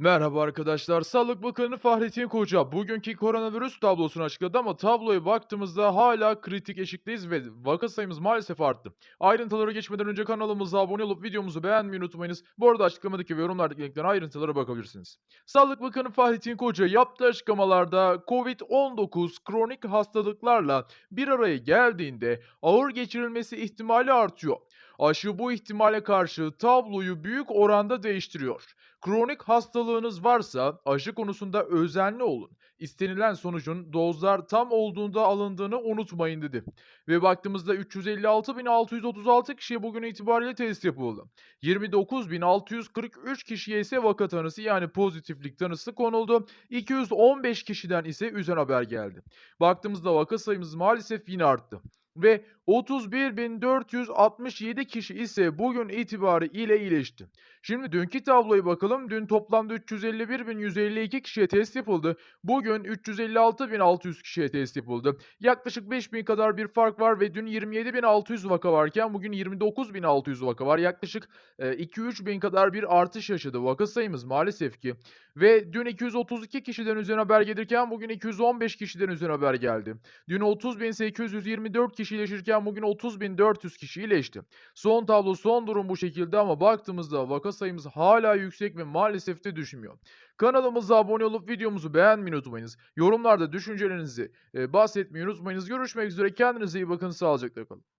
Merhaba arkadaşlar. Sağlık Bakanı Fahrettin Koca bugünkü koronavirüs tablosunu açıkladı ama tabloya baktığımızda hala kritik eşikteyiz ve vaka sayımız maalesef arttı. Ayrıntılara geçmeden önce kanalımıza abone olup videomuzu beğenmeyi unutmayınız. Bu arada açıklamadaki ve yorumlardaki linkten ayrıntılara bakabilirsiniz. Sağlık Bakanı Fahrettin Koca yaptığı açıklamalarda COVID-19 kronik hastalıklarla bir araya geldiğinde ağır geçirilmesi ihtimali artıyor. Aşı bu ihtimale karşı tabloyu büyük oranda değiştiriyor. Kronik hastalığınız varsa aşı konusunda özenli olun. İstenilen sonucun dozlar tam olduğunda alındığını unutmayın dedi. Ve baktığımızda 356.636 kişiye bugün itibariyle test yapıldı. 29.643 kişiye ise vaka tanısı yani pozitiflik tanısı konuldu. 215 kişiden ise üzen haber geldi. Baktığımızda vaka sayımız maalesef yine arttı. Ve 31.467 kişi ise bugün itibarı ile iyileşti. Şimdi dünkü tabloya bakalım. Dün toplamda 351.152 kişiye test yapıldı. Bugün 356.600 kişiye test yapıldı. Yaklaşık 5.000 kadar bir fark var ve dün 27.600 vaka varken bugün 29.600 vaka var. Yaklaşık e, 2-3 bin kadar bir artış yaşadı vaka sayımız maalesef ki. Ve dün 232 kişiden üzerine haber gelirken bugün 215 kişiden üzerine haber geldi. Dün 30.824 kişi iyileşirken bugün 30.400 kişi iyileşti. Son tablo, son durum bu şekilde ama baktığımızda vaka sayımız hala yüksek ve maalesef de düşmüyor. Kanalımıza abone olup videomuzu beğenmeyi unutmayınız. Yorumlarda düşüncelerinizi bahsetmeyi unutmayınız. Görüşmek üzere. Kendinize iyi bakın. Sağlıcakla kalın.